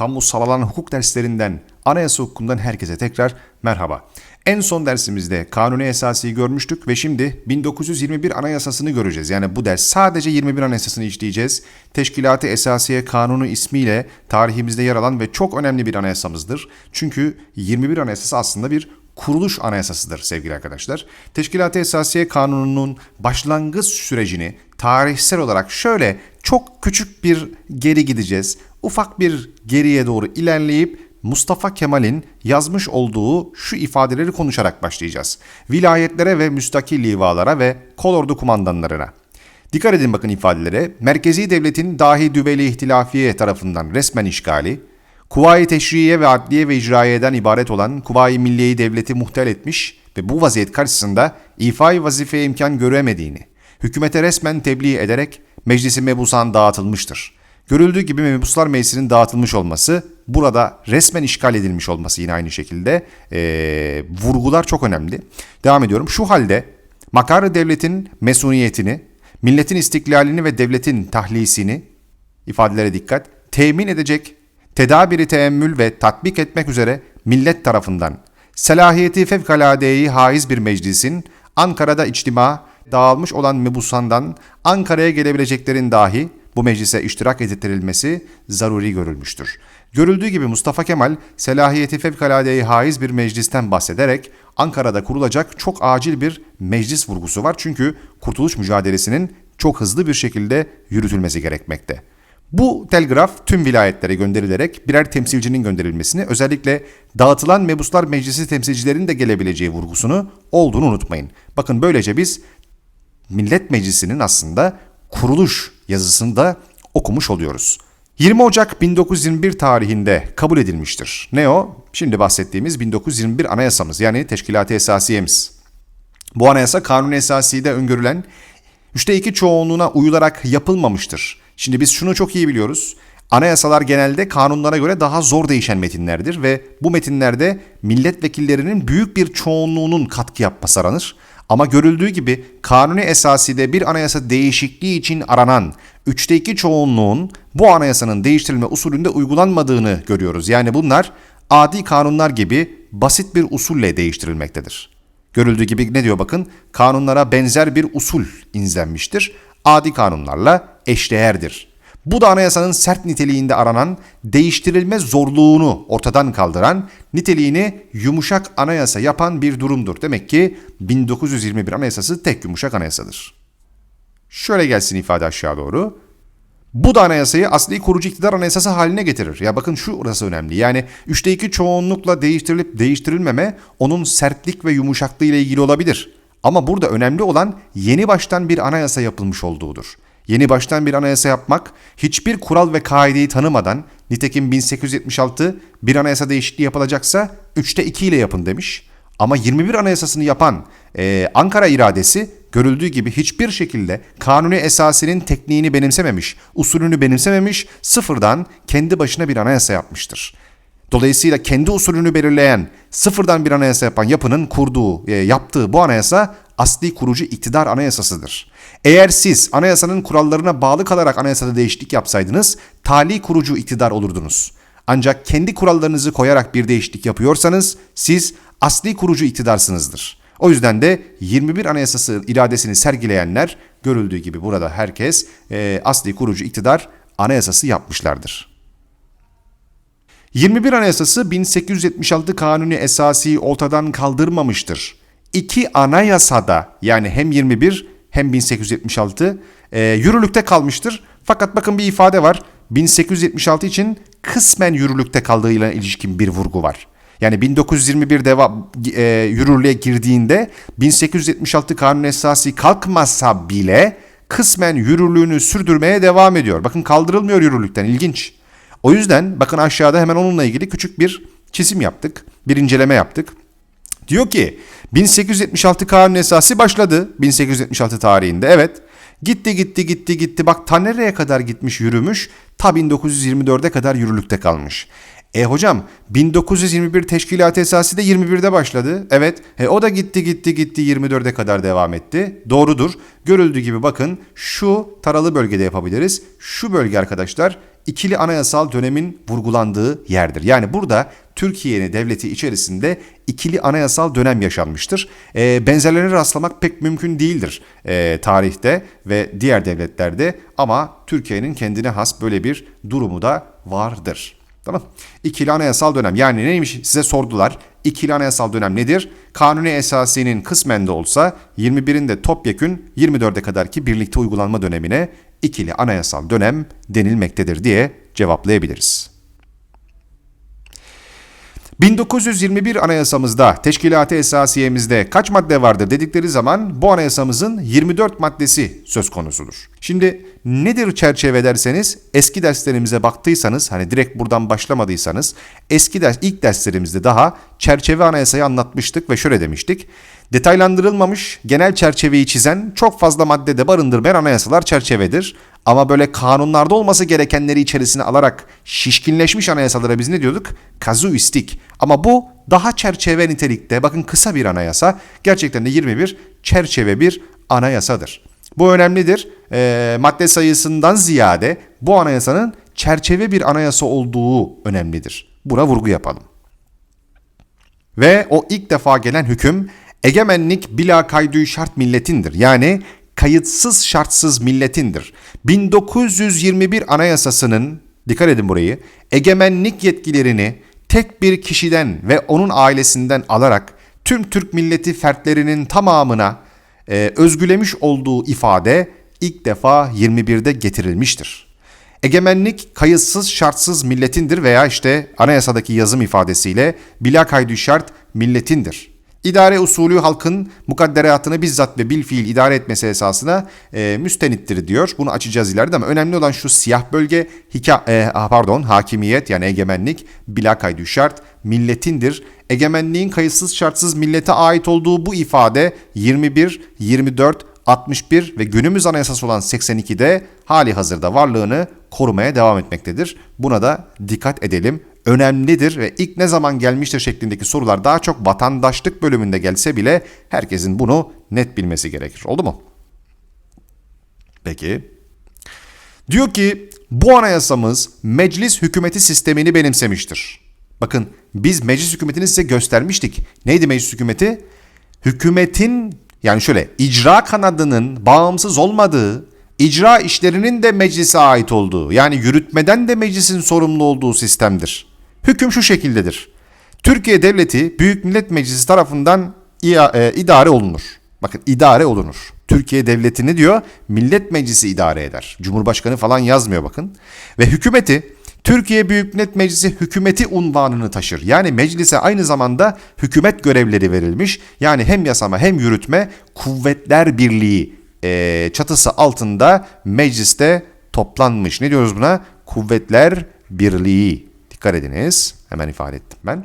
kamusal alan hukuk derslerinden, anayasa hukukundan herkese tekrar merhaba. En son dersimizde kanuni esasıyı görmüştük ve şimdi 1921 anayasasını göreceğiz. Yani bu ders sadece 21 anayasasını işleyeceğiz. Teşkilat-ı Esasiye Kanunu ismiyle tarihimizde yer alan ve çok önemli bir anayasamızdır. Çünkü 21 anayasası aslında bir kuruluş anayasasıdır sevgili arkadaşlar. Teşkilat-ı Esasiye Kanunu'nun başlangıç sürecini tarihsel olarak şöyle çok küçük bir geri gideceğiz. Ufak bir geriye doğru ilerleyip Mustafa Kemal'in yazmış olduğu şu ifadeleri konuşarak başlayacağız. Vilayetlere ve müstakil livalara ve kolordu kumandanlarına. Dikkat edin bakın ifadelere. Merkezi devletin dahi düveli ihtilafiye tarafından resmen işgali, Kuvayi Teşriye ve Adliye ve İcraiye'den ibaret olan Kuvayi Milliye'yi devleti muhtel etmiş ve bu vaziyet karşısında ifai vazifeye imkan göremediğini, hükümete resmen tebliğ ederek meclisi mebusan dağıtılmıştır. Görüldüğü gibi mebuslar meclisinin dağıtılmış olması, burada resmen işgal edilmiş olması yine aynı şekilde ee, vurgular çok önemli. Devam ediyorum. Şu halde makarı devletin mesuniyetini, milletin istiklalini ve devletin tahlisini, ifadelere dikkat, temin edecek tedabiri teemmül ve tatbik etmek üzere millet tarafından selahiyeti fevkaladeyi haiz bir meclisin Ankara'da içtima dağılmış olan mebusandan Ankara'ya gelebileceklerin dahi bu meclise iştirak edilmesi zaruri görülmüştür. Görüldüğü gibi Mustafa Kemal selahiyeti fevkaladeyi haiz bir meclisten bahsederek Ankara'da kurulacak çok acil bir meclis vurgusu var. Çünkü kurtuluş mücadelesinin çok hızlı bir şekilde yürütülmesi gerekmekte. Bu telgraf tüm vilayetlere gönderilerek birer temsilcinin gönderilmesini özellikle dağıtılan mebuslar meclisi temsilcilerinin de gelebileceği vurgusunu olduğunu unutmayın. Bakın böylece biz Millet Meclisi'nin aslında kuruluş yazısını da okumuş oluyoruz. 20 Ocak 1921 tarihinde kabul edilmiştir. Ne o? Şimdi bahsettiğimiz 1921 anayasamız yani Teşkilat-ı Esasiyemiz. Bu anayasa kanun esaside öngörülen üçte iki çoğunluğuna uyularak yapılmamıştır. Şimdi biz şunu çok iyi biliyoruz. Anayasalar genelde kanunlara göre daha zor değişen metinlerdir ve bu metinlerde milletvekillerinin büyük bir çoğunluğunun katkı yapması aranır. Ama görüldüğü gibi kanuni esaside bir anayasa değişikliği için aranan üçte iki çoğunluğun bu anayasanın değiştirilme usulünde uygulanmadığını görüyoruz. Yani bunlar adi kanunlar gibi basit bir usulle değiştirilmektedir. Görüldüğü gibi ne diyor bakın kanunlara benzer bir usul inzlenmiştir. Adi kanunlarla eşdeğerdir. Bu da anayasanın sert niteliğinde aranan, değiştirilme zorluğunu ortadan kaldıran, niteliğini yumuşak anayasa yapan bir durumdur. Demek ki 1921 anayasası tek yumuşak anayasadır. Şöyle gelsin ifade aşağı doğru. Bu da anayasayı asli kurucu iktidar anayasası haline getirir. Ya bakın şu orası önemli. Yani üçte iki çoğunlukla değiştirilip değiştirilmeme onun sertlik ve yumuşaklığı ile ilgili olabilir. Ama burada önemli olan yeni baştan bir anayasa yapılmış olduğudur. Yeni baştan bir anayasa yapmak, hiçbir kural ve kaideyi tanımadan, nitekim 1876 bir anayasa değişikliği yapılacaksa 3'te 2 ile yapın demiş. Ama 21 anayasasını yapan e, Ankara iradesi görüldüğü gibi hiçbir şekilde kanuni esasinin tekniğini benimsememiş, usulünü benimsememiş, sıfırdan kendi başına bir anayasa yapmıştır. Dolayısıyla kendi usulünü belirleyen, sıfırdan bir anayasa yapan yapının kurduğu, e, yaptığı bu anayasa asli kurucu iktidar anayasasıdır. Eğer siz anayasanın kurallarına bağlı kalarak anayasada değişiklik yapsaydınız, tali kurucu iktidar olurdunuz. Ancak kendi kurallarınızı koyarak bir değişiklik yapıyorsanız siz asli kurucu iktidarsınızdır. O yüzden de 21 Anayasası iradesini sergileyenler görüldüğü gibi burada herkes e, asli kurucu iktidar anayasası yapmışlardır. 21 Anayasası 1876 Kanuni Esası ortadan kaldırmamıştır. İki anayasada yani hem 21 hem 1876 e, yürürlükte kalmıştır. Fakat bakın bir ifade var. 1876 için kısmen yürürlükte kaldığıyla ilişkin bir vurgu var. Yani 1921 deva, e, yürürlüğe girdiğinde 1876 kanun esası kalkmasa bile kısmen yürürlüğünü sürdürmeye devam ediyor. Bakın kaldırılmıyor yürürlükten ilginç. O yüzden bakın aşağıda hemen onunla ilgili küçük bir çizim yaptık. Bir inceleme yaptık. Diyor ki 1876 kanun esası başladı 1876 tarihinde evet. Gitti gitti gitti gitti bak ta nereye kadar gitmiş yürümüş ta 1924'e kadar yürürlükte kalmış. E hocam 1921 teşkilat esası da 21'de başladı. Evet e, o da gitti gitti gitti 24'e kadar devam etti. Doğrudur. Görüldüğü gibi bakın şu taralı bölgede yapabiliriz. Şu bölge arkadaşlar ikili anayasal dönemin vurgulandığı yerdir. Yani burada Türkiye'nin devleti içerisinde ikili anayasal dönem yaşanmıştır. E, benzerlerine rastlamak pek mümkün değildir e, tarihte ve diğer devletlerde ama Türkiye'nin kendine has böyle bir durumu da vardır. Tamam. İkili anayasal dönem yani neymiş size sordular. İkili anayasal dönem nedir? Kanuni esasinin kısmen de olsa 21'in de topyekün 24'e kadarki birlikte uygulanma dönemine ikili anayasal dönem denilmektedir diye cevaplayabiliriz. 1921 anayasamızda, teşkilat-ı esasiyemizde kaç madde vardır dedikleri zaman bu anayasamızın 24 maddesi söz konusudur. Şimdi nedir çerçeve derseniz eski derslerimize baktıysanız hani direkt buradan başlamadıysanız eski ders ilk derslerimizde daha çerçeve anayasayı anlatmıştık ve şöyle demiştik. Detaylandırılmamış genel çerçeveyi çizen çok fazla maddede barındırmayan anayasalar çerçevedir. Ama böyle kanunlarda olması gerekenleri içerisine alarak şişkinleşmiş anayasalara biz ne diyorduk? Kazuistik. Ama bu daha çerçeve nitelikte. Bakın kısa bir anayasa. Gerçekten de 21 çerçeve bir anayasadır. Bu önemlidir. E, madde sayısından ziyade bu anayasanın çerçeve bir anayasa olduğu önemlidir. Buna vurgu yapalım. Ve o ilk defa gelen hüküm egemenlik bila kaydı şart milletindir. Yani kayıtsız şartsız milletindir. 1921 Anayasası'nın dikkat edin burayı egemenlik yetkilerini tek bir kişiden ve onun ailesinden alarak tüm Türk milleti fertlerinin tamamına e, özgülemiş olduğu ifade ilk defa 21'de getirilmiştir. Egemenlik kayıtsız şartsız milletindir veya işte anayasadaki yazım ifadesiyle bila kaydı şart milletindir. İdare usulü halkın mukadderatını bizzat ve bil fiil idare etmesi esasına e, müstenittir diyor. Bunu açacağız ileride ama önemli olan şu siyah bölge hika, e, pardon hakimiyet yani egemenlik bila kaydı şart milletindir. Egemenliğin kayıtsız şartsız millete ait olduğu bu ifade 21, 24, 61 ve günümüz anayasası olan 82'de hali hazırda varlığını korumaya devam etmektedir. Buna da dikkat edelim önemlidir ve ilk ne zaman gelmiştir şeklindeki sorular daha çok vatandaşlık bölümünde gelse bile herkesin bunu net bilmesi gerekir. Oldu mu? Peki. Diyor ki bu anayasamız meclis hükümeti sistemini benimsemiştir. Bakın biz meclis hükümetini size göstermiştik. Neydi meclis hükümeti? Hükümetin yani şöyle icra kanadının bağımsız olmadığı, icra işlerinin de meclise ait olduğu yani yürütmeden de meclisin sorumlu olduğu sistemdir. Hüküm şu şekildedir. Türkiye Devleti Büyük Millet Meclisi tarafından e, idare olunur. Bakın idare olunur. Türkiye Devleti ne diyor? Millet Meclisi idare eder. Cumhurbaşkanı falan yazmıyor bakın. Ve hükümeti Türkiye Büyük Millet Meclisi hükümeti unvanını taşır. Yani meclise aynı zamanda hükümet görevleri verilmiş. Yani hem yasama hem yürütme kuvvetler birliği e, çatısı altında mecliste toplanmış. Ne diyoruz buna? Kuvvetler Birliği. Dikkat ediniz. Hemen ifade ettim ben.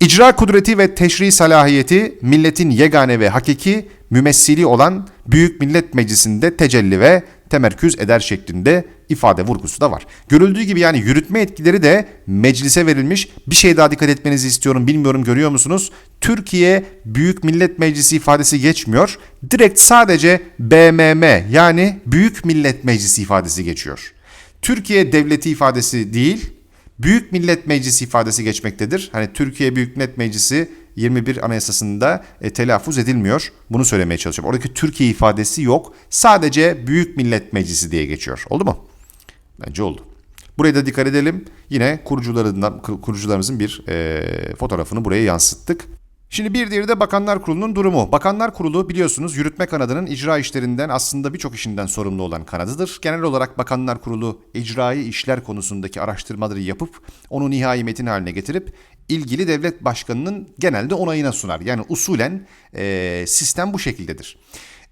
İcra kudreti ve teşri salahiyeti milletin yegane ve hakiki mümessili olan Büyük Millet Meclisi'nde tecelli ve temerküz eder şeklinde ifade vurgusu da var. Görüldüğü gibi yani yürütme etkileri de meclise verilmiş. Bir şey daha dikkat etmenizi istiyorum. Bilmiyorum görüyor musunuz? Türkiye Büyük Millet Meclisi ifadesi geçmiyor. Direkt sadece BMM yani Büyük Millet Meclisi ifadesi geçiyor. Türkiye Devleti ifadesi değil, Büyük Millet Meclisi ifadesi geçmektedir. Hani Türkiye Büyük Millet Meclisi 21 Anayasası'nda e, telaffuz edilmiyor. Bunu söylemeye çalışıyorum. Oradaki Türkiye ifadesi yok. Sadece Büyük Millet Meclisi diye geçiyor. Oldu mu? Bence oldu. Buraya da dikkat edelim. Yine kurucularından kurucularımızın bir e, fotoğrafını buraya yansıttık. Şimdi bir diğeri de Bakanlar Kurulu'nun durumu. Bakanlar Kurulu biliyorsunuz yürütme kanadının icra işlerinden aslında birçok işinden sorumlu olan kanadıdır. Genel olarak Bakanlar Kurulu icraî işler konusundaki araştırmaları yapıp onu nihai metin haline getirip ilgili devlet başkanının genelde onayına sunar. Yani usulen e, sistem bu şekildedir.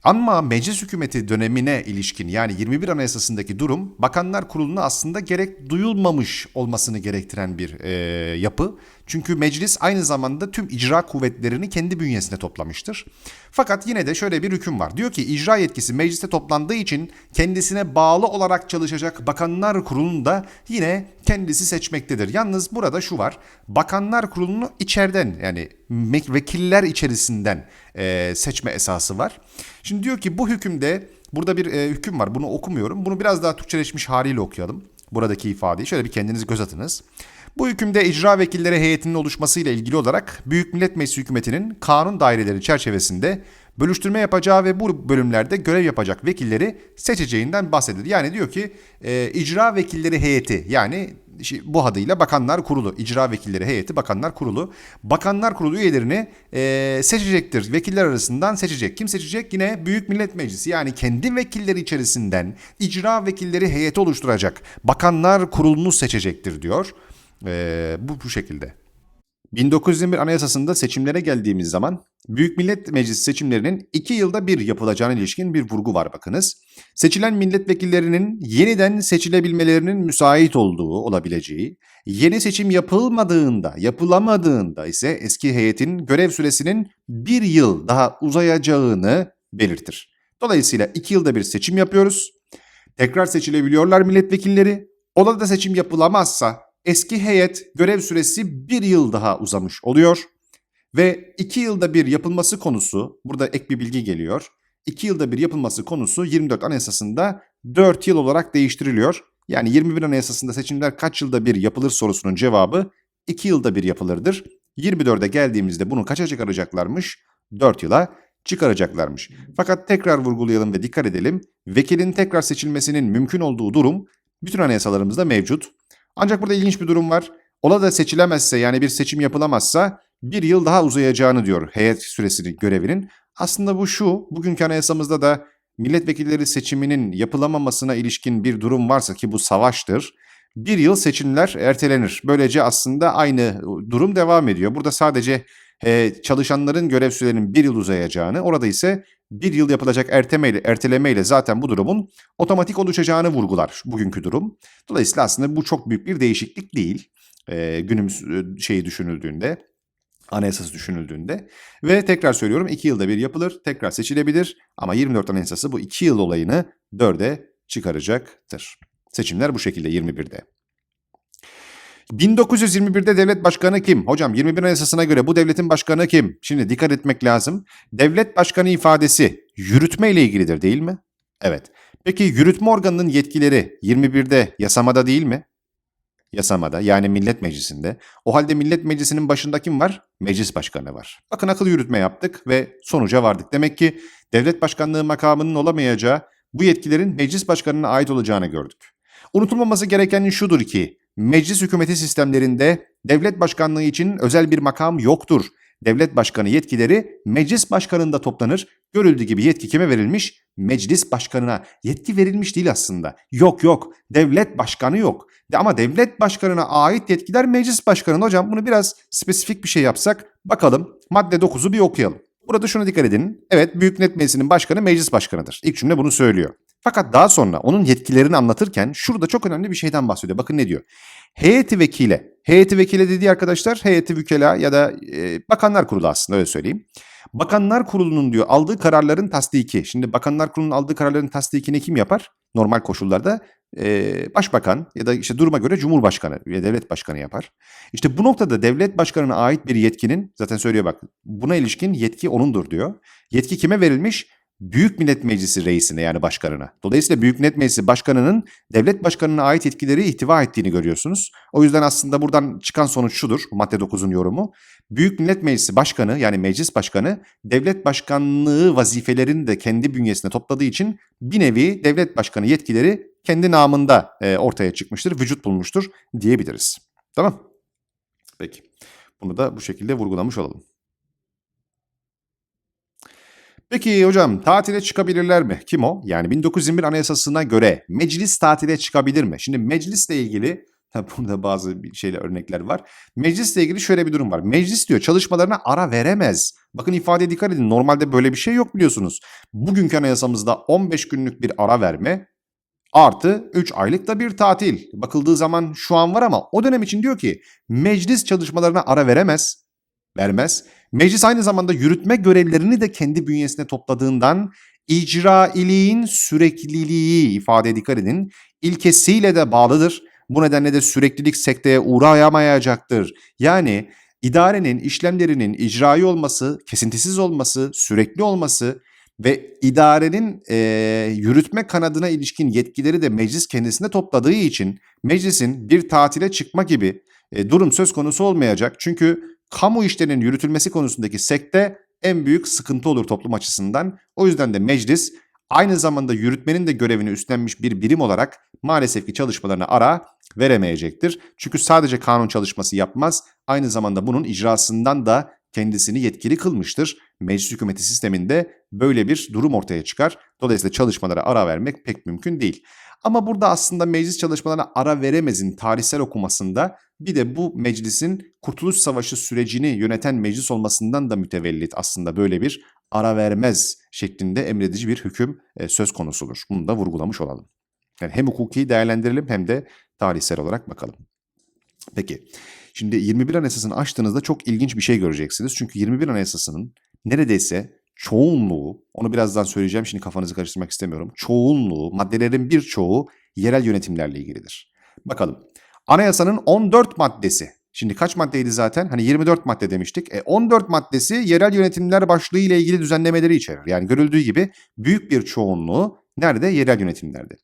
Ama meclis hükümeti dönemine ilişkin yani 21 Anayasası'ndaki durum Bakanlar Kurulu'na aslında gerek duyulmamış olmasını gerektiren bir e, yapı. Çünkü meclis aynı zamanda tüm icra kuvvetlerini kendi bünyesine toplamıştır. Fakat yine de şöyle bir hüküm var. Diyor ki icra yetkisi mecliste toplandığı için kendisine bağlı olarak çalışacak Bakanlar Kurulu'nu da yine kendisi seçmektedir. Yalnız burada şu var. Bakanlar Kurulu'nu içeriden yani vekiller içerisinden e, seçme esası var. Şimdi diyor ki bu hükümde burada bir e, hüküm var. Bunu okumuyorum. Bunu biraz daha Türkçeleşmiş haliyle okuyalım. buradaki ifadeyi şöyle bir kendiniz göz atınız. Bu hükümde icra vekilleri heyetinin oluşmasıyla ilgili olarak Büyük Millet Meclisi hükümetinin kanun daireleri çerçevesinde bölüştürme yapacağı ve bu bölümlerde görev yapacak vekilleri seçeceğinden bahsediyor. Yani diyor ki e, icra vekilleri heyeti yani bu adıyla Bakanlar Kurulu, icra vekilleri heyeti Bakanlar Kurulu, Bakanlar Kurulu üyelerini e, seçecektir. Vekiller arasından seçecek. Kim seçecek? Yine Büyük Millet Meclisi yani kendi vekilleri içerisinden icra vekilleri heyeti oluşturacak. Bakanlar Kurulu'nu seçecektir diyor. E, bu bu şekilde. 1921 Anayasası'nda seçimlere geldiğimiz zaman Büyük Millet Meclisi seçimlerinin 2 yılda bir yapılacağına ilişkin bir vurgu var bakınız. Seçilen milletvekillerinin yeniden seçilebilmelerinin müsait olduğu olabileceği, yeni seçim yapılmadığında, yapılamadığında ise eski heyetin görev süresinin bir yıl daha uzayacağını belirtir. Dolayısıyla 2 yılda bir seçim yapıyoruz. Tekrar seçilebiliyorlar milletvekilleri. Olada seçim yapılamazsa eski heyet görev süresi bir yıl daha uzamış oluyor. Ve iki yılda bir yapılması konusu, burada ek bir bilgi geliyor. İki yılda bir yapılması konusu 24 Anayasası'nda 4 yıl olarak değiştiriliyor. Yani 21 Anayasası'nda seçimler kaç yılda bir yapılır sorusunun cevabı 2 yılda bir yapılırdır. 24'e geldiğimizde bunu kaça çıkaracaklarmış? 4 yıla çıkaracaklarmış. Fakat tekrar vurgulayalım ve dikkat edelim. Vekilin tekrar seçilmesinin mümkün olduğu durum bütün anayasalarımızda mevcut. Ancak burada ilginç bir durum var. Ola da seçilemezse yani bir seçim yapılamazsa bir yıl daha uzayacağını diyor heyet süresinin görevinin. Aslında bu şu, bugünkü anayasamızda da milletvekilleri seçiminin yapılamamasına ilişkin bir durum varsa ki bu savaştır. Bir yıl seçimler ertelenir. Böylece aslında aynı durum devam ediyor. Burada sadece e, çalışanların görev sürelerinin bir yıl uzayacağını, orada ise bir yıl yapılacak ertemeyle, ertelemeyle zaten bu durumun otomatik oluşacağını vurgular bugünkü durum. Dolayısıyla aslında bu çok büyük bir değişiklik değil e, günümüz e, şeyi düşünüldüğünde, anayasası düşünüldüğünde. Ve tekrar söylüyorum 2 yılda bir yapılır, tekrar seçilebilir ama 24 anayasası bu 2 yıl olayını 4'e çıkaracaktır. Seçimler bu şekilde 21'de. 1921'de devlet başkanı kim? Hocam 21 Anayasası'na göre bu devletin başkanı kim? Şimdi dikkat etmek lazım. Devlet başkanı ifadesi yürütme ile ilgilidir değil mi? Evet. Peki yürütme organının yetkileri 21'de yasamada değil mi? Yasamada yani Millet Meclisi'nde. O halde Millet Meclisi'nin başında kim var? Meclis başkanı var. Bakın akıl yürütme yaptık ve sonuca vardık. Demek ki devlet başkanlığı makamının olamayacağı bu yetkilerin meclis başkanına ait olacağını gördük. Unutulmaması gereken şudur ki meclis hükümeti sistemlerinde devlet başkanlığı için özel bir makam yoktur. Devlet başkanı yetkileri meclis başkanında toplanır. Görüldüğü gibi yetki kime verilmiş? Meclis başkanına. Yetki verilmiş değil aslında. Yok yok. Devlet başkanı yok. Ama devlet başkanına ait yetkiler meclis başkanına. Hocam bunu biraz spesifik bir şey yapsak bakalım. Madde 9'u bir okuyalım. Burada şuna dikkat edin. Evet Büyük Millet Meclisi'nin başkanı meclis başkanıdır. İlk cümle bunu söylüyor. Fakat daha sonra onun yetkilerini anlatırken şurada çok önemli bir şeyden bahsediyor. Bakın ne diyor? Heyeti vekile. Heyeti vekile dediği arkadaşlar heyeti vükela ya da e, bakanlar kurulu aslında öyle söyleyeyim. Bakanlar kurulunun diyor aldığı kararların tasdiki. Şimdi bakanlar kurulunun aldığı kararların tasdikini kim yapar? Normal koşullarda e, başbakan ya da işte duruma göre cumhurbaşkanı ve devlet başkanı yapar. İşte bu noktada devlet başkanına ait bir yetkinin zaten söylüyor bak buna ilişkin yetki onundur diyor. Yetki kime verilmiş? Büyük Millet Meclisi reisine yani başkanına. Dolayısıyla Büyük Millet Meclisi başkanının devlet başkanına ait yetkileri ihtiva ettiğini görüyorsunuz. O yüzden aslında buradan çıkan sonuç şudur, madde 9'un yorumu. Büyük Millet Meclisi başkanı yani meclis başkanı devlet başkanlığı vazifelerini de kendi bünyesine topladığı için bir nevi devlet başkanı yetkileri kendi namında e, ortaya çıkmıştır, vücut bulmuştur diyebiliriz. Tamam? Peki. Bunu da bu şekilde vurgulamış olalım. Peki hocam tatile çıkabilirler mi? Kim o? Yani 1921 Anayasası'na göre meclis tatile çıkabilir mi? Şimdi meclisle ilgili burada bazı şeyler örnekler var. Meclisle ilgili şöyle bir durum var. Meclis diyor çalışmalarına ara veremez. Bakın ifadeye dikkat edin. Normalde böyle bir şey yok biliyorsunuz. Bugünkü anayasamızda 15 günlük bir ara verme artı 3 aylık da bir tatil. Bakıldığı zaman şu an var ama o dönem için diyor ki meclis çalışmalarına ara veremez vermez. Meclis aynı zamanda yürütme görevlerini de kendi bünyesine topladığından icrailiğin sürekliliği ifade dikkat edin ilkesiyle de bağlıdır. Bu nedenle de süreklilik sekteye uğrayamayacaktır. Yani idarenin işlemlerinin icrai olması, kesintisiz olması, sürekli olması ve idarenin e, yürütme kanadına ilişkin yetkileri de meclis kendisinde topladığı için meclisin bir tatile çıkma gibi e, durum söz konusu olmayacak. Çünkü kamu işlerinin yürütülmesi konusundaki sekte en büyük sıkıntı olur toplum açısından. O yüzden de meclis aynı zamanda yürütmenin de görevini üstlenmiş bir birim olarak maalesef ki çalışmalarına ara veremeyecektir. Çünkü sadece kanun çalışması yapmaz, aynı zamanda bunun icrasından da kendisini yetkili kılmıştır. Meclis hükümeti sisteminde böyle bir durum ortaya çıkar. Dolayısıyla çalışmalara ara vermek pek mümkün değil. Ama burada aslında meclis çalışmalarına ara veremezin tarihsel okumasında bir de bu meclisin Kurtuluş Savaşı sürecini yöneten meclis olmasından da mütevellit aslında böyle bir ara vermez şeklinde emredici bir hüküm e, söz konusudur. Bunu da vurgulamış olalım. Yani hem hukuki değerlendirelim hem de tarihsel olarak bakalım. Peki, şimdi 21 Anayasası'nı açtığınızda çok ilginç bir şey göreceksiniz. Çünkü 21 Anayasası'nın neredeyse çoğunluğu, onu birazdan söyleyeceğim şimdi kafanızı karıştırmak istemiyorum. Çoğunluğu, maddelerin birçoğu yerel yönetimlerle ilgilidir. Bakalım. Anayasanın 14 maddesi. Şimdi kaç maddeydi zaten? Hani 24 madde demiştik. E 14 maddesi yerel yönetimler başlığı ile ilgili düzenlemeleri içerir. Yani görüldüğü gibi büyük bir çoğunluğu nerede? Yerel yönetimlerde.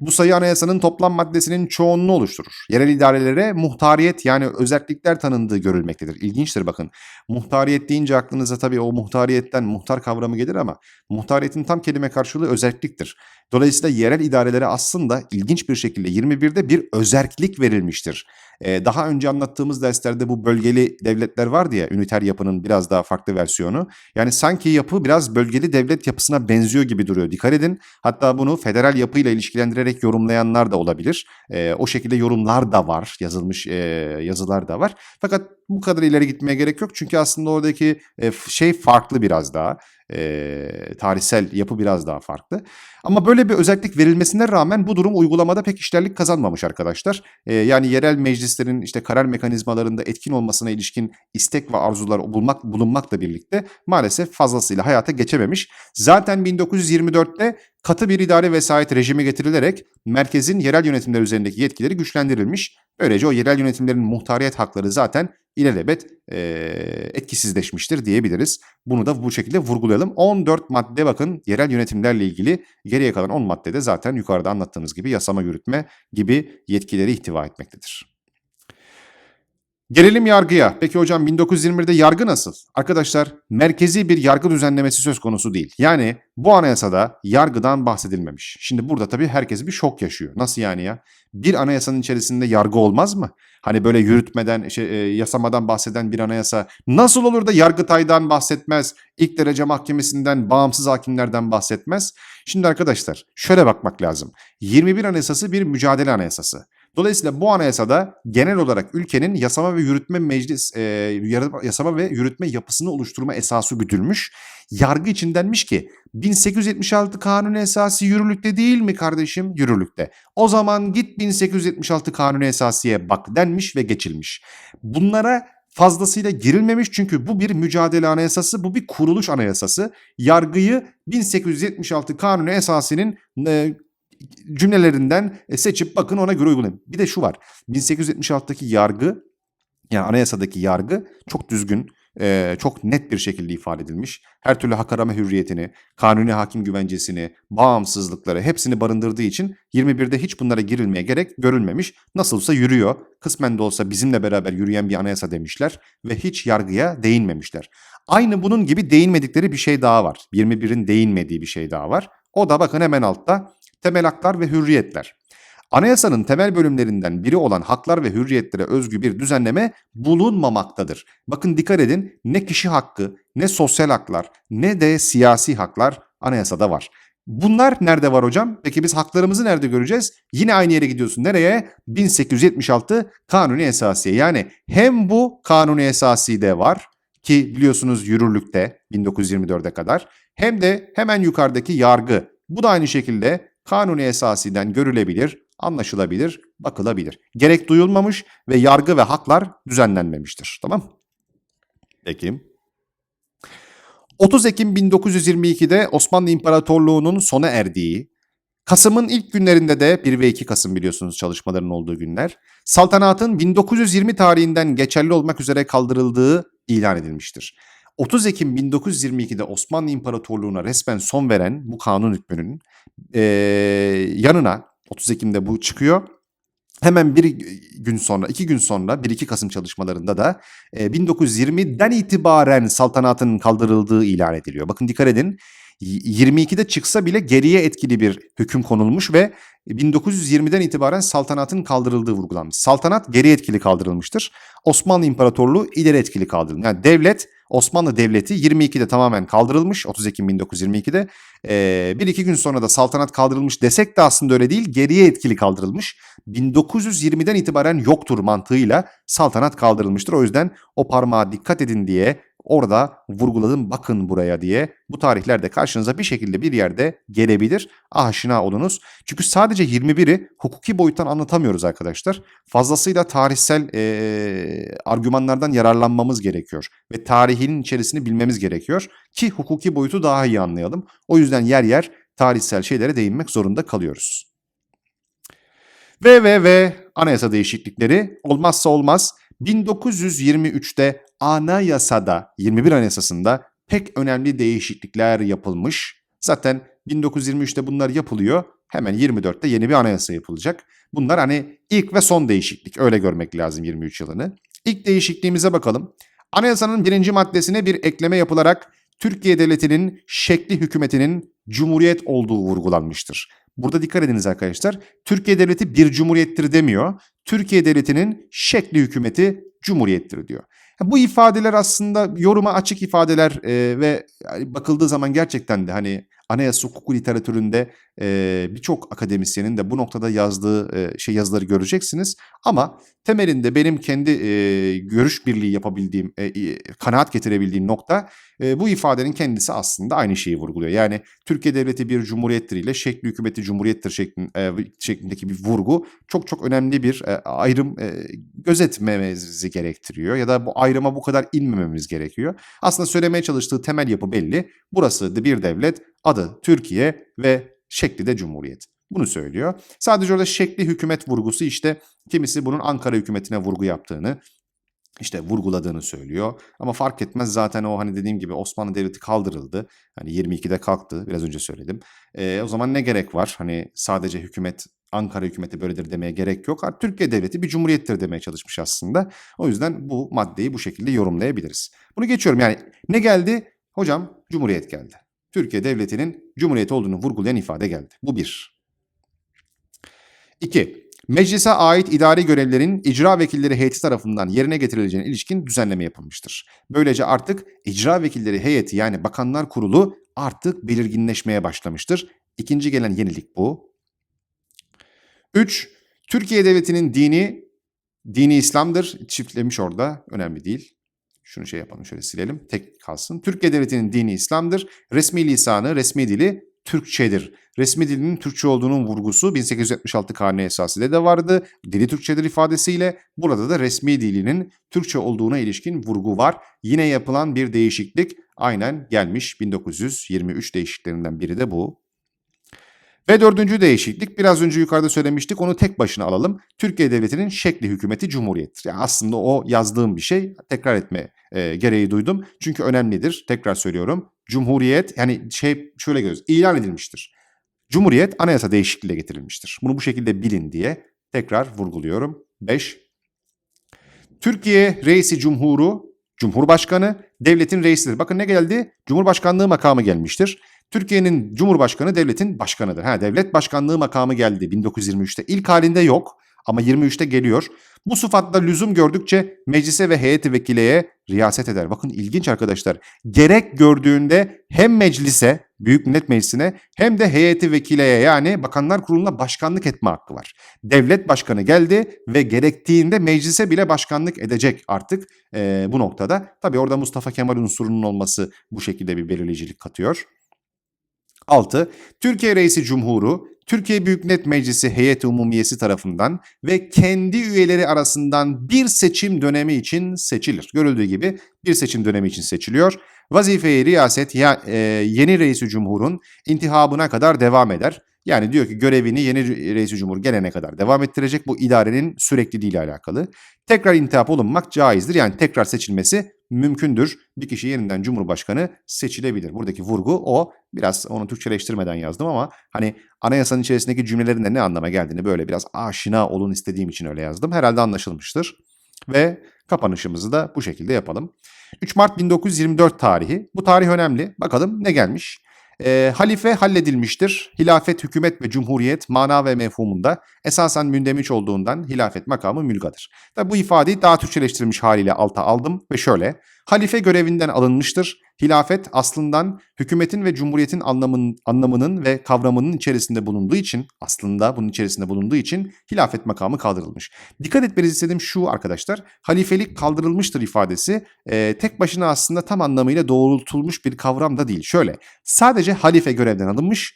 Bu sayı anayasanın toplam maddesinin çoğunluğunu oluşturur. Yerel idarelere muhtariyet yani özellikler tanındığı görülmektedir. İlginçtir bakın. Muhtariyet deyince aklınıza tabii o muhtariyetten muhtar kavramı gelir ama muhtariyetin tam kelime karşılığı özelliktir. Dolayısıyla yerel idarelere aslında ilginç bir şekilde 21'de bir özellik verilmiştir. Ee, daha önce anlattığımız derslerde bu bölgeli devletler vardı ya, üniter yapının biraz daha farklı versiyonu. Yani sanki yapı biraz bölgeli devlet yapısına benziyor gibi duruyor. Dikkat edin. Hatta bunu federal yapıyla ilişkilendirerek yorumlayanlar da olabilir. Ee, o şekilde yorumlar da var, yazılmış e, yazılar da var. Fakat bu kadar ileri gitmeye gerek yok. Çünkü aslında oradaki e, şey farklı biraz daha. E, tarihsel yapı biraz daha farklı. Ama böyle bir özellik verilmesine rağmen bu durum uygulamada pek işlerlik kazanmamış arkadaşlar. E, yani yerel meclislerin işte karar mekanizmalarında etkin olmasına ilişkin istek ve arzular bulmak, bulunmakla birlikte maalesef fazlasıyla hayata geçememiş. Zaten 1924'te katı bir idare vesayet rejimi getirilerek merkezin yerel yönetimler üzerindeki yetkileri güçlendirilmiş. Böylece o yerel yönetimlerin muhtariyet hakları zaten ilelebet e, etkisizleşmiştir diyebiliriz. Bunu da bu şekilde vurgulayalım. 14 madde bakın yerel yönetimlerle ilgili geriye kalan 10 maddede zaten yukarıda anlattığımız gibi yasama yürütme gibi yetkileri ihtiva etmektedir. Gelelim yargıya. Peki hocam 1921'de yargı nasıl? Arkadaşlar merkezi bir yargı düzenlemesi söz konusu değil. Yani bu anayasada yargıdan bahsedilmemiş. Şimdi burada tabii herkes bir şok yaşıyor. Nasıl yani ya? Bir anayasanın içerisinde yargı olmaz mı? Hani böyle yürütmeden, şey, e, yasamadan bahseden bir anayasa nasıl olur da Yargıtay'dan bahsetmez, ilk derece mahkemesinden, bağımsız hakimlerden bahsetmez? Şimdi arkadaşlar şöyle bakmak lazım. 21 anayasası bir mücadele anayasası. Dolayısıyla bu anayasada genel olarak ülkenin yasama ve yürütme meclis e, yasama ve yürütme yapısını oluşturma esası güdülmüş. Yargı için denmiş ki 1876 kanun esası yürürlükte değil mi kardeşim? Yürürlükte. O zaman git 1876 kanun esasiye bak denmiş ve geçilmiş. Bunlara fazlasıyla girilmemiş çünkü bu bir mücadele anayasası, bu bir kuruluş anayasası. Yargıyı 1876 kanunu esasının e, cümlelerinden e, seçip bakın ona göre uygulayın. Bir de şu var. 1876'daki yargı yani anayasadaki yargı çok düzgün, e, çok net bir şekilde ifade edilmiş. Her türlü hak arama hürriyetini, kanuni hakim güvencesini, bağımsızlıkları hepsini barındırdığı için 21'de hiç bunlara girilmeye gerek görülmemiş. Nasılsa yürüyor. Kısmen de olsa bizimle beraber yürüyen bir anayasa demişler ve hiç yargıya değinmemişler. Aynı bunun gibi değinmedikleri bir şey daha var. 21'in değinmediği bir şey daha var. O da bakın hemen altta temel haklar ve hürriyetler. Anayasanın temel bölümlerinden biri olan haklar ve hürriyetlere özgü bir düzenleme bulunmamaktadır. Bakın dikkat edin ne kişi hakkı, ne sosyal haklar, ne de siyasi haklar anayasada var. Bunlar nerede var hocam? Peki biz haklarımızı nerede göreceğiz? Yine aynı yere gidiyorsun. Nereye? 1876 Kanuni Esasiye. Yani hem bu Kanuni Esasi var ki biliyorsunuz yürürlükte 1924'e kadar hem de hemen yukarıdaki yargı. Bu da aynı şekilde Kanuni Esasi'den görülebilir, anlaşılabilir, bakılabilir. Gerek duyulmamış ve yargı ve haklar düzenlenmemiştir. Tamam Peki. 30 Ekim 1922'de Osmanlı İmparatorluğu'nun sona erdiği, Kasım'ın ilk günlerinde de 1 ve 2 Kasım biliyorsunuz çalışmaların olduğu günler, saltanatın 1920 tarihinden geçerli olmak üzere kaldırıldığı ilan edilmiştir. 30 Ekim 1922'de Osmanlı İmparatorluğu'na resmen son veren bu kanun hükmünün eee, yanına 30 Ekim'de bu çıkıyor. Hemen bir gün sonra, iki gün sonra 1-2 Kasım çalışmalarında da e, 1920'den itibaren saltanatın kaldırıldığı ilan ediliyor. Bakın dikkat edin. y- 22'de çıksa bile geriye etkili bir hüküm konulmuş ve 1920'den itibaren saltanatın kaldırıldığı vurgulanmış. Saltanat geri etkili kaldırılmıştır. Osmanlı İmparatorluğu ileri etkili kaldırılmış. Yani devlet, Osmanlı Devleti 22'de tamamen kaldırılmış. 30 Ekim 1922'de. Ee, bir iki gün sonra da saltanat kaldırılmış desek de aslında öyle değil. Geriye etkili kaldırılmış. 1920'den itibaren yoktur mantığıyla saltanat kaldırılmıştır. O yüzden o parmağa dikkat edin diye orada vurguladım bakın buraya diye. Bu tarihlerde karşınıza bir şekilde bir yerde gelebilir. Aşina olunuz. Çünkü sadece 21'i hukuki boyuttan anlatamıyoruz arkadaşlar. Fazlasıyla tarihsel eee, argümanlardan yararlanmamız gerekiyor. Ve tarihinin içerisini bilmemiz gerekiyor. Ki hukuki boyutu daha iyi anlayalım. O yüzden yer yer tarihsel şeylere değinmek zorunda kalıyoruz. Ve ve ve anayasa değişiklikleri olmazsa olmaz 1923'te anayasada 21 anayasasında pek önemli değişiklikler yapılmış. Zaten 1923'te bunlar yapılıyor. Hemen 24'te yeni bir anayasa yapılacak. Bunlar hani ilk ve son değişiklik. Öyle görmek lazım 23 yılını. İlk değişikliğimize bakalım. Anayasanın birinci maddesine bir ekleme yapılarak Türkiye Devleti'nin şekli hükümetinin cumhuriyet olduğu vurgulanmıştır. Burada dikkat ediniz arkadaşlar. Türkiye Devleti bir cumhuriyettir demiyor. Türkiye Devleti'nin şekli hükümeti cumhuriyettir diyor. Bu ifadeler aslında yoruma açık ifadeler ve bakıldığı zaman gerçekten de hani anayasa hukuku literatüründe e, birçok akademisyenin de bu noktada yazdığı e, şey yazıları göreceksiniz. Ama temelinde benim kendi e, görüş birliği yapabildiğim, e, e, kanaat getirebildiğim nokta e, bu ifadenin kendisi aslında aynı şeyi vurguluyor. Yani Türkiye Devleti bir cumhuriyettir ile şekli hükümeti cumhuriyettir şeklin, e, şeklindeki bir vurgu çok çok önemli bir e, ayrım e, gözetmemizi gerektiriyor. Ya da bu ayrıma bu kadar inmememiz gerekiyor. Aslında söylemeye çalıştığı temel yapı belli. Burası bir devlet, adı Türkiye ve şekli de cumhuriyet. Bunu söylüyor. Sadece orada şekli hükümet vurgusu işte kimisi bunun Ankara hükümetine vurgu yaptığını, işte vurguladığını söylüyor. Ama fark etmez zaten o hani dediğim gibi Osmanlı Devleti kaldırıldı. Hani 22'de kalktı biraz önce söyledim. Ee, o zaman ne gerek var? Hani sadece hükümet Ankara hükümeti böyledir demeye gerek yok. Artık Türkiye Devleti bir cumhuriyettir demeye çalışmış aslında. O yüzden bu maddeyi bu şekilde yorumlayabiliriz. Bunu geçiyorum yani ne geldi? Hocam cumhuriyet geldi. Türkiye Devleti'nin cumhuriyet olduğunu vurgulayan ifade geldi. Bu bir. İki. Meclise ait idari görevlerin icra vekilleri heyeti tarafından yerine getirileceğine ilişkin düzenleme yapılmıştır. Böylece artık icra vekilleri heyeti yani bakanlar kurulu artık belirginleşmeye başlamıştır. İkinci gelen yenilik bu. 3. Türkiye Devleti'nin dini dini İslam'dır. Çiftlemiş orada. Önemli değil. Şunu şey yapalım şöyle silelim. Tek kalsın. Türkiye Devleti'nin dini İslam'dır. Resmi lisanı, resmi dili Türkçedir. Resmi dilinin Türkçe olduğunun vurgusu 1876 Kanuni Esası'da de vardı. Dili Türkçedir ifadesiyle burada da resmi dilinin Türkçe olduğuna ilişkin vurgu var. Yine yapılan bir değişiklik aynen gelmiş 1923 değişikliklerinden biri de bu. Ve dördüncü değişiklik biraz önce yukarıda söylemiştik onu tek başına alalım. Türkiye Devleti'nin şekli hükümeti cumhuriyettir. Yani aslında o yazdığım bir şey tekrar etme e, gereği duydum. Çünkü önemlidir. Tekrar söylüyorum. Cumhuriyet yani şey şöyle göz ilan edilmiştir. Cumhuriyet anayasa değişikliğiyle getirilmiştir. Bunu bu şekilde bilin diye tekrar vurguluyorum. 5. Türkiye Reisi Cumhuru, Cumhurbaşkanı, devletin reisidir. Bakın ne geldi? Cumhurbaşkanlığı makamı gelmiştir. Türkiye'nin Cumhurbaşkanı devletin başkanıdır. Ha, devlet başkanlığı makamı geldi 1923'te. İlk halinde yok ama 23'te geliyor. Bu sıfatla lüzum gördükçe meclise ve heyeti vekileye riyaset eder. Bakın ilginç arkadaşlar. Gerek gördüğünde hem meclise, Büyük Millet Meclisi'ne hem de heyeti vekileye yani Bakanlar Kurulu'na başkanlık etme hakkı var. Devlet başkanı geldi ve gerektiğinde meclise bile başkanlık edecek artık eee, bu noktada. Tabii orada Mustafa Kemal unsurunun olması bu şekilde bir belirleyicilik katıyor. 6. Türkiye Reisi Cumhuru, Türkiye Büyük Millet Meclisi Heyeti Umumiyesi tarafından ve kendi üyeleri arasından bir seçim dönemi için seçilir. Görüldüğü gibi bir seçim dönemi için seçiliyor. Vazifeyi riyaset ya, e, yeni Reisi Cumhur'un intihabına kadar devam eder. Yani diyor ki görevini yeni Reisi Cumhur gelene kadar devam ettirecek. Bu idarenin sürekliliği ile alakalı. Tekrar intihap olunmak caizdir. Yani tekrar seçilmesi mümkündür. Bir kişi yeniden Cumhurbaşkanı seçilebilir. Buradaki vurgu o. Biraz onu Türkçeleştirmeden yazdım ama hani anayasanın içerisindeki cümlelerin de ne anlama geldiğini böyle biraz aşina olun istediğim için öyle yazdım. Herhalde anlaşılmıştır. Ve kapanışımızı da bu şekilde yapalım. 3 Mart 1924 tarihi. Bu tarih önemli. Bakalım ne gelmiş? Ee, halife halledilmiştir. Hilafet, hükümet ve cumhuriyet mana ve mefhumunda esasen mündemiş olduğundan hilafet makamı mülgadır. Tabi bu ifadeyi daha Türkçeleştirilmiş haliyle alta aldım ve şöyle. Halife görevinden alınmıştır. Hilafet aslından hükümetin ve cumhuriyetin anlamının, anlamının ve kavramının içerisinde bulunduğu için aslında bunun içerisinde bulunduğu için hilafet makamı kaldırılmış. Dikkat etmenizi istediğim şu arkadaşlar. Halifelik kaldırılmıştır ifadesi e, tek başına aslında tam anlamıyla doğrultulmuş bir kavram da değil. Şöyle sadece halife görevden alınmış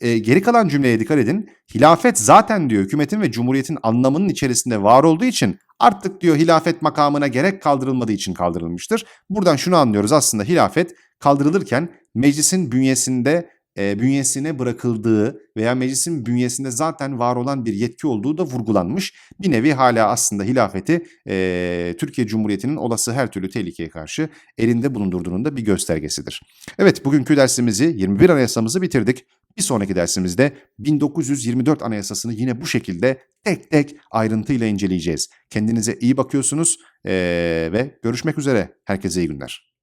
e, geri kalan cümleye dikkat edin. Hilafet zaten diyor hükümetin ve cumhuriyetin anlamının içerisinde var olduğu için artık diyor hilafet makamına gerek kaldırılmadığı için kaldırılmıştır. Buradan şunu anlıyoruz aslında hilafet kaldırılırken meclisin bünyesinde e, bünyesine bırakıldığı veya meclisin bünyesinde zaten var olan bir yetki olduğu da vurgulanmış. Bir nevi hala aslında hilafeti e, Türkiye Cumhuriyeti'nin olası her türlü tehlikeye karşı elinde bulundurduğunun da bir göstergesidir. Evet bugünkü dersimizi 21 anayasamızı bitirdik. Bir sonraki dersimizde 1924 Anayasasını yine bu şekilde tek tek ayrıntıyla inceleyeceğiz. Kendinize iyi bakıyorsunuz eee, ve görüşmek üzere. Herkese iyi günler.